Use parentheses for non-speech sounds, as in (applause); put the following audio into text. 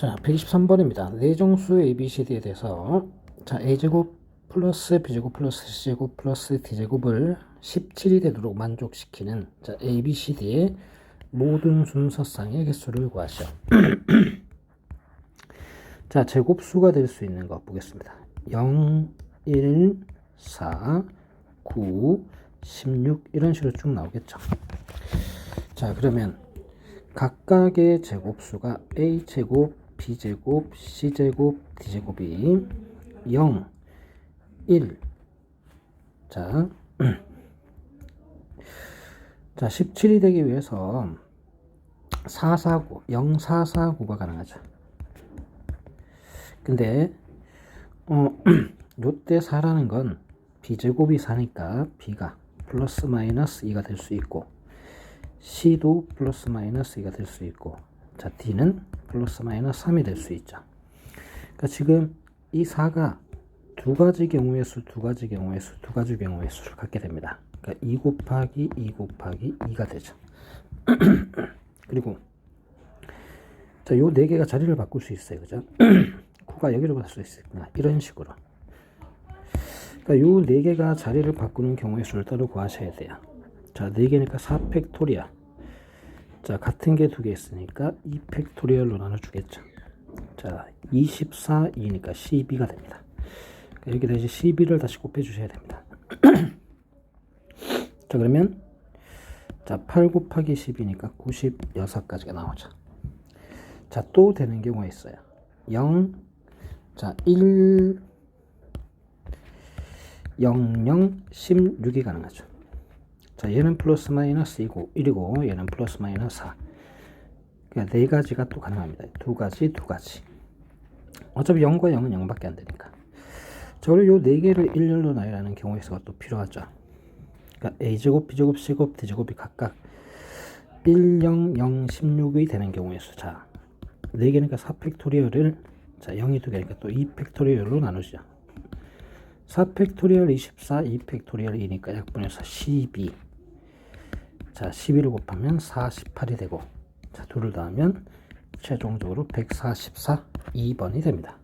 자, 123번입니다. 내정수 ABCD에 대해서 자, A제곱 플러스 B제곱 플러스 C제곱 플러스 D제곱을 17이 되도록 만족시키는 자, ABCD의 모든 순서상의 개수를 구하시오. (clears throat) 자, 제곱수가 될 수 있는 거 보겠습니다. 0, 1, 4, 9, 16 이런 식으로 쭉 나오겠죠. 자, 그러면 각각의 제곱수가 a제곱, b제곱, c제곱, d제곱이 0, 1. 자, (clears throat) 자 17이 되기 위해서 449, 0, 4, 4, 9가 가능하죠. 근데 어, (clears throat) 요때 4라는 건 b제곱이 4니까 b가 플러스 마이너스 2가 될 수 있고 C도 플러스 마이너스 2가 될 수 있고 자 D는 플러스 마이너스 3이 될 수 있죠. 그러니까 지금 이 4가 두 가지 경우의 수, 두 가지 경우의 수, 두 가지 경우의 수를 갖게 됩니다. 그러니까 2 곱하기 2 곱하기 2가 되죠. (clears throat) 그리고 자, 요 네 개가 자리를 바꿀 수 있어요. 그죠? (clears throat) 9가 여기로 갈 수 있으니까 이런 식으로. 그러니까 요 네 개가 자리를 바꾸는 경우의 수를 따로 구하셔야 돼요. 자, 4개니까 4 팩토리아. 자, 같은 게 두 개 있으니까 2 팩토리얼로 나눠주겠죠. 자, 24, 2니까 12가 됩니다. 그러니까 여기다 이제 12를 다시 곱해주셔야 됩니다. (clears throat) 자, 그러면 자, 8 곱하기 10이니까 96까지가 나오죠. 자, 또 되는 경우가 있어요. 0, 자, 1, 0, 0, 16이 가능하죠. 자, 얘는 플러스 마이너스 2고 1이고 얘는 플러스 마이너스 4. 그러니까 네 가지가 또 가능합니다. 두 가지, 두 가지. 어차피 0과 0은 0밖에 안 되니까. 자, 그리고 요네 개를 일렬로 나열하는 경우의 수가 또 필요하죠. 그러니까 A제곱, B제곱, C제곱, D제곱이 각각 1, 0, 0, 16이 되는 경우의 수. 자, 4개니까 4 팩토리얼을 자, 0이 2개니까 또 2 팩토리얼로 나누죠. 4 팩토리얼 24, 2 팩토리얼 2니까 약분해서 12. 자, 12를 곱하면 48이 되고, 자, 둘을 더하면 최종적으로 144, 2번이 됩니다.